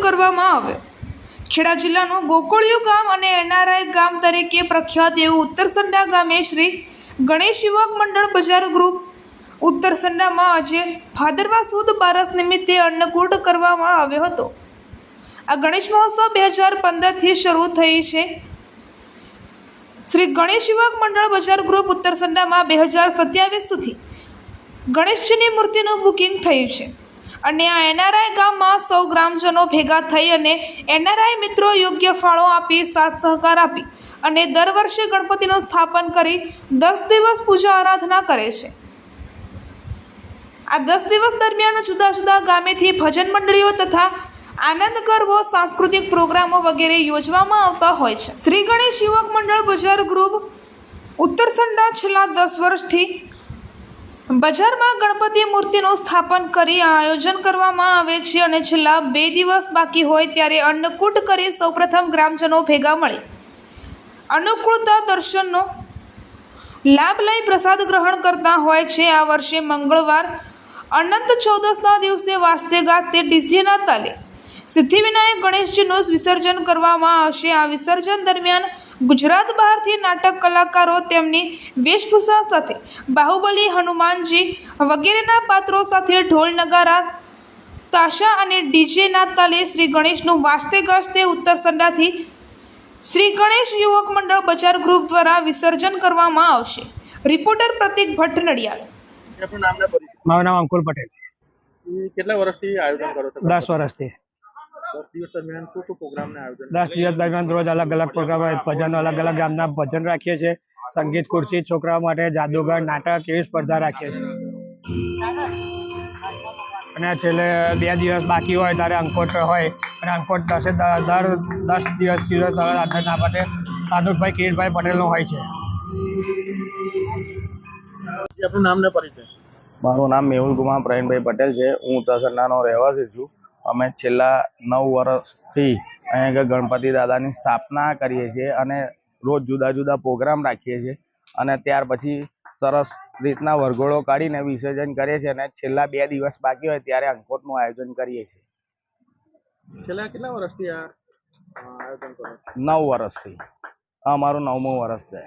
કરવામાં આવ્યો ખેડા જિલ્લાનું ગોકુળિયું ગામ અને એનઆરઆઈ ગામ તરીકે પ્રખ્યાત એવું ઉત્તરસંડા ગામે શ્રી ગણેશ યુવક મંડળ બજાર ગ્રુપ. ઉત્તરસંડામાં આજે ભાદરવા સુદ બારસ નિમિત્તે અન્નકૂટ કરવામાં આવ્યો હતો. આ ગણેશ મહોત્સવ બે હજાર પંદરથી શરૂ થઈ છે. શ્રી ગણેશ યુવક મંડળ બજાર ગ્રુપ ઉત્તરસંડામાં બે હજાર સત્યાવીસ સુધી ગણેશજીની મૂર્તિનું બુકિંગ થયું છે. અને આ એનઆરઆઈ ગામમાં સૌ ગ્રામજનો ભેગા થઈ અને એનઆરઆઈ મિત્રો યોગ્ય ફાળો આપી, સાથ સહકાર આપી અને દર વર્ષે ગણપતિનું સ્થાપન કરી દસ દિવસ પૂજા આરાધના કરે છે. આ દસ દિવસ દરમિયાન જુદા જુદા ગામેથી ભજન મંડળીઓ તથા આનંદ ગરબો સાંસ્કૃતિક પ્રોગ્રામો વગેરે યોજવામાં આવતા હોય છે. શ્રી ગણેશ યુવક મંડળ બજાર ગ્રુપ ઉત્તરસંડા છેલ્લા દસ વર્ષથી બજારમાં ગણપતિ મૂર્તિનું સ્થાપન કરી આયોજન કરવામાં આવે છે અને છેલ્લા બે દિવસ બાકી હોય ત્યારે અન્નકૂટ કરી સૌપ્રથમ ગ્રામજનો ભેગા મળી. અનુકૂળતા દર્શનનો લાભ લઈ પ્રસાદ ગ્રહણ કરતા હોય છે. આ વર્ષે મંગળવાર અનંત ચૌદસના દિવસે વાસ્તે ગાતે ડીજેના તાલે સિદ્ધિવિનાયક ગણેશજીનું વિસર્જન કરવામાં આવશે. આ વિસર્જન દરમિયાન ગુજરાત બહારથી નાટક કલાકારો તેમની વેશભૂષા સાથે બાહુબલી હનુમાનજી વગેરેના પાત્રો સાથે ઢોલ નગારા તાશા અને ડીજેના તાલે શ્રી ગણેશનું વાસ્તે ઉત્તર સંડાથી શ્રી ગણેશ યુવક મંડળ બજાર ગ્રુપ દ્વારા વિસર્જન કરવામાં આવશે. રિપોર્ટર પ્રતિક ભટ્ટ નડિયાદ. આપનું નામ ને પરિચય. મારું નામ અંકુર પટેલ. કેટલા વર્ષથી આયોજન કરો છો? દસ વર્ષથી. દિવસ દરમિયાન શું શું પ્રોગ્રામને આયોજન દસ દિવસ દરમિયાન રોજ અલગ અલગ પ્રોગ્રામ ભજન અલગ અલગ ગામના ભજન રાખીએ છીએ. સંગીત ખુરશી છોકરાઓ માટે જાદુગર નાટક એવી સ્પર્ધા રાખીએ છીએ. અને છેલ્લે બે દિવસ બાકી હોય ત્યારે અંકોટ હોય. અને અંકોટ દસે દર દસ દિવસ દિવસ રાધના માટે સાધુભાઈ કિરીટભાઈ પટેલનો હોય છે. ઈ નામ ને પરિચય? મારું નામ મેહુલ કુમાર પ્રવીણભાઈ પટેલ છે. હું તસરનાનો રહેવાસી છું. અમે છેલ્લા નવ વર્ષથી અહીંયા ગણપતિ દાદાની સ્થાપના કરીએ છીએ અને રોજ જુદા જુદા પ્રોગ્રામ રાખીએ છીએ અને ત્યાર પછી સરસ રીતના વરઘોડો કાઢીને વિસર્જન કરીએ છીએ અને છેલ્લા બે દિવસ બાકી હોય ત્યારે અંકોટનું આયોજન કરીએ છીએ. છેલ્લા કેટલા વર્ષથી આ આયોજન કરો નવ વર્ષથી. અમારું નવમું વર્ષ છે.